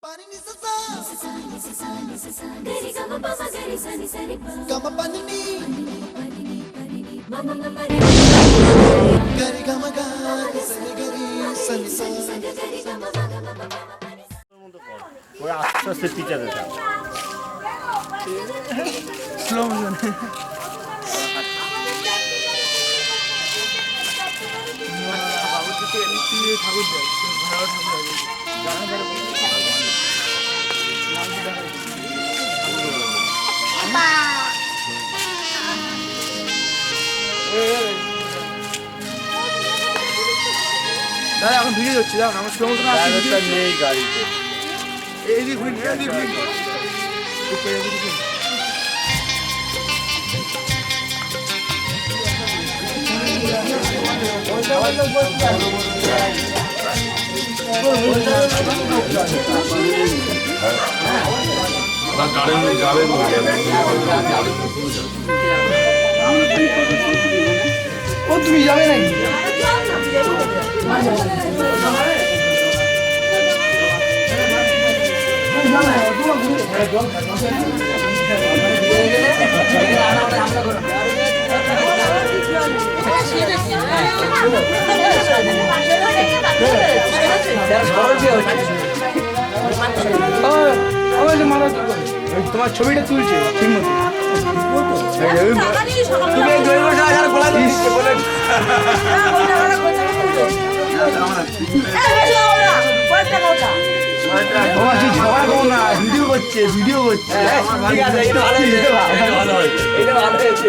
Pani ni sa sa. Ni sa sa, ni sa sa, ni sa sa. Gari ga ma pa ma gari sa ni sa ni pa. Ga ma pa ni ni. Pani ni, pani ni, ma ma ma ma ni. Gari ga ma ga, ni sa ni gari sa ni sa. Gari ga ma ma ga ma ma ma ma. ওরা আস্তে আস্তে teacher এটা slow motion ঠাকুর দেয় ঠাকুর দেয় এখন video হচ্ছে দাও আমার স্লো মোশন আছে ড্রাইভারটা নেই গাড়িতে। এইদিকে ঘুরিন এইদিকে ঘুরিন। একটু এদিকে ও তুমি যাবে নাকি? যে মাথা তোমার ছবিটা তুলছে। ঠিক মতো এই যে, ওই- তুমি জৈব সার আর দিচ্ছে বলে তোমার কি ঝগড়া করো না। ভিডিও করছে ভিডিও করছে। ঠিক আছে এটা ভালো হয়েছে এটা ভালো হয়েছে।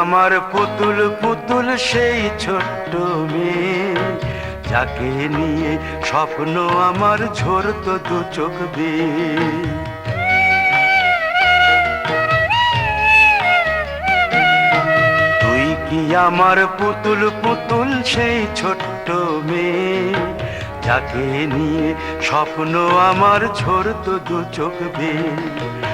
আমার পুতুল পুতুল সেই ছোট্ট মেয়ে। যাকে নিয়ে স্বপ্ন আমার ঝরতো দু চোখ বেয়ে। তুই কি আমার পুতুল পুতুল সেই ছোট্ট মেয়ে? যাকে নিয়ে স্বপ্ন আমার ঝরতো দু চোখ বেয়ে।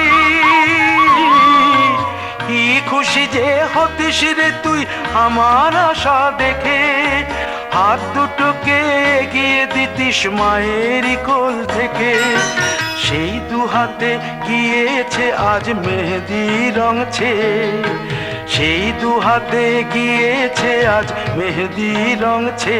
কি খুশি যে হতিস রে তুই আমার আশা দেখে? হাত দুটোকে এগিয়ে দিতিস মায়ের কোল থেকে। সেই দু হাতে গিয়েছে আজ মেহেদি রঙছে সেই দু হাতে গিয়েছে আজ মেহেদি রঙছে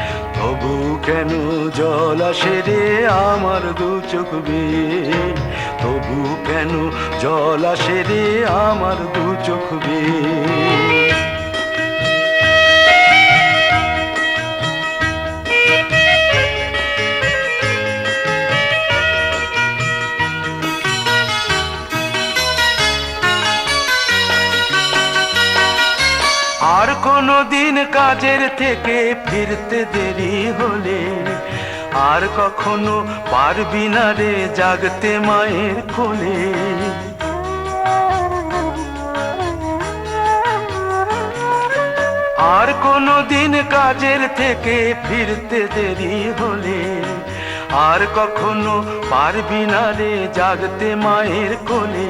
তবু কেন জল আসে রে আমার দু চোখ তবু কেন জল আসে রে আমার দু চোখ কোনো দিন কাজের থেকে ফিরতে দেরি হলে আর কখনো পারবি না রে জাগতে মায়ের কোলে। আর কোনো দিন কাজের থেকে ফিরতে দেরি হলে আর কখনো পারবি না রে জাগতে মায়ের কোলে।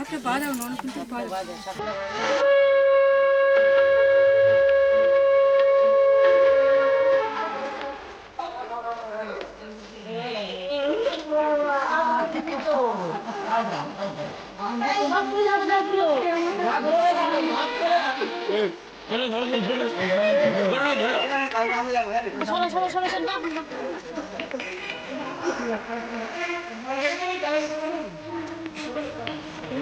একটা বাজাও না কিন্তু শোনো শোনো শোনো শোনো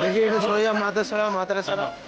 দেখি এটা সরে যা মাথা সরা মাথাটা সরা মাথাটা সরা মাথা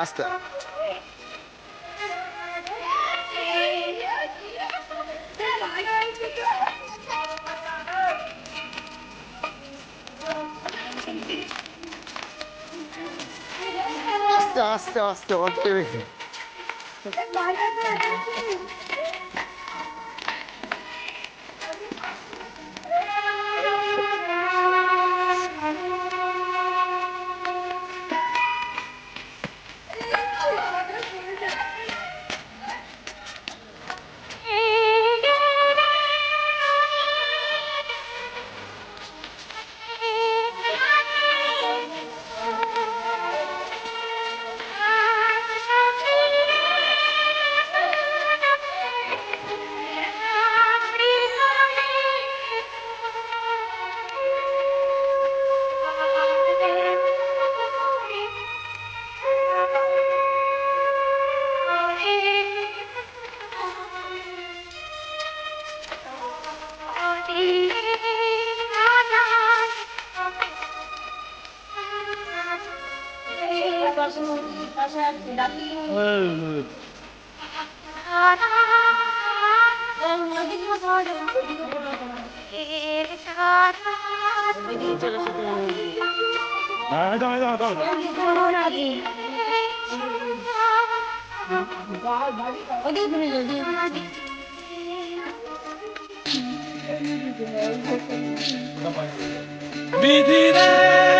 pasta. Stop, stop, stop, I'm it. একটু আস্তে আস্তে আস্তে আস্তে আস্তে বেশি বিধি রে।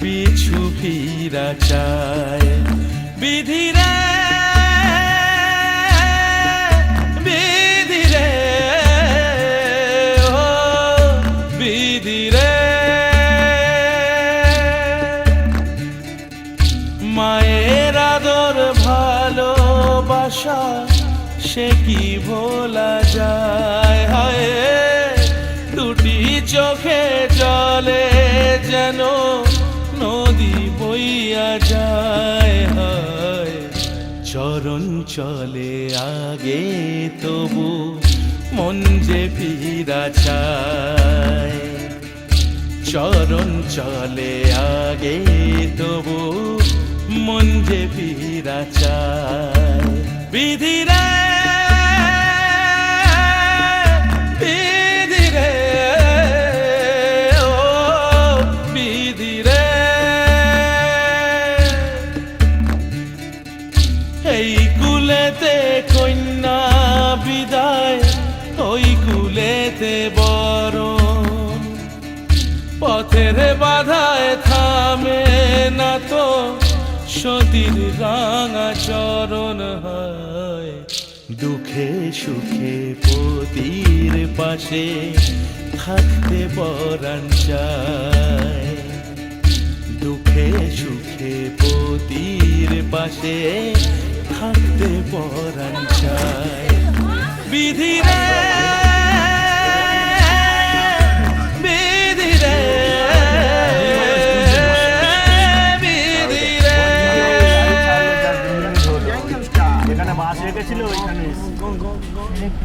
পিছু ফিরা চায়। বিধি রে বিধি রে, ও বিধি রে। মায়ের আদর ভালোবাসা, সে কি ভোলা যায়? হায়, দুটি চোখে জলে যেন বইয়া যায়, হায়। চরণ চলে আগে তবু মন যে ফিরা চায়। চরণ চলে আগে তবু মন যে ফিরা চায়। বিধি পথের বাধায় থামে না তো। সতীর রাঙা চরণ হয়। দুঃখে সুখে পতির পাশে থাকতে পরাণ দুঃখে সুখে পতির পাশে থাকতে পরাণ চায়। বিধি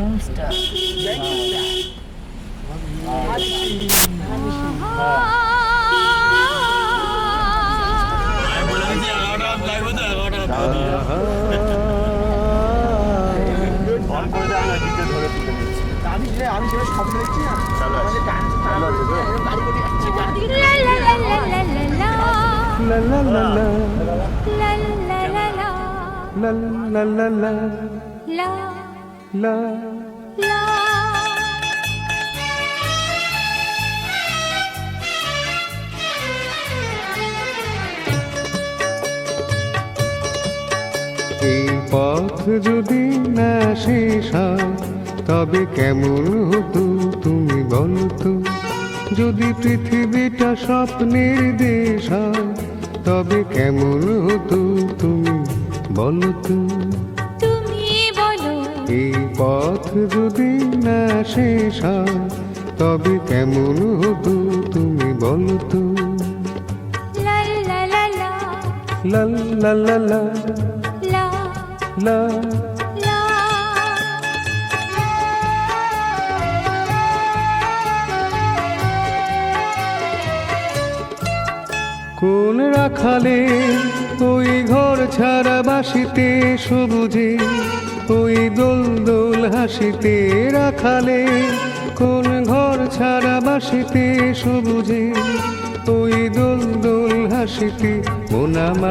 monster. আমি সেটা স্বপ্ন দেখছি না গান গাড়ি করে যাচ্ছি la la la la la la la la la la la la লা। এই পথ যদি না শেষ তবে কেমন হতো তুমি বলতো? যদি পৃথিবীটা স্বপ্নের দেশ তবে কেমন হতো তুমি বলতো? পথ যদি না শেষ তবে কেমন হতো তুমি বলতো লা লা কোন রাখালে ওই ঘর ছাড়া বাসিতে সবুজে ওই দোল দোল হাসিতে রাখালে, কোন ঘর ছাড়া বাসিতে সবুজে ওই দোল দোল হাসিতে মোনামা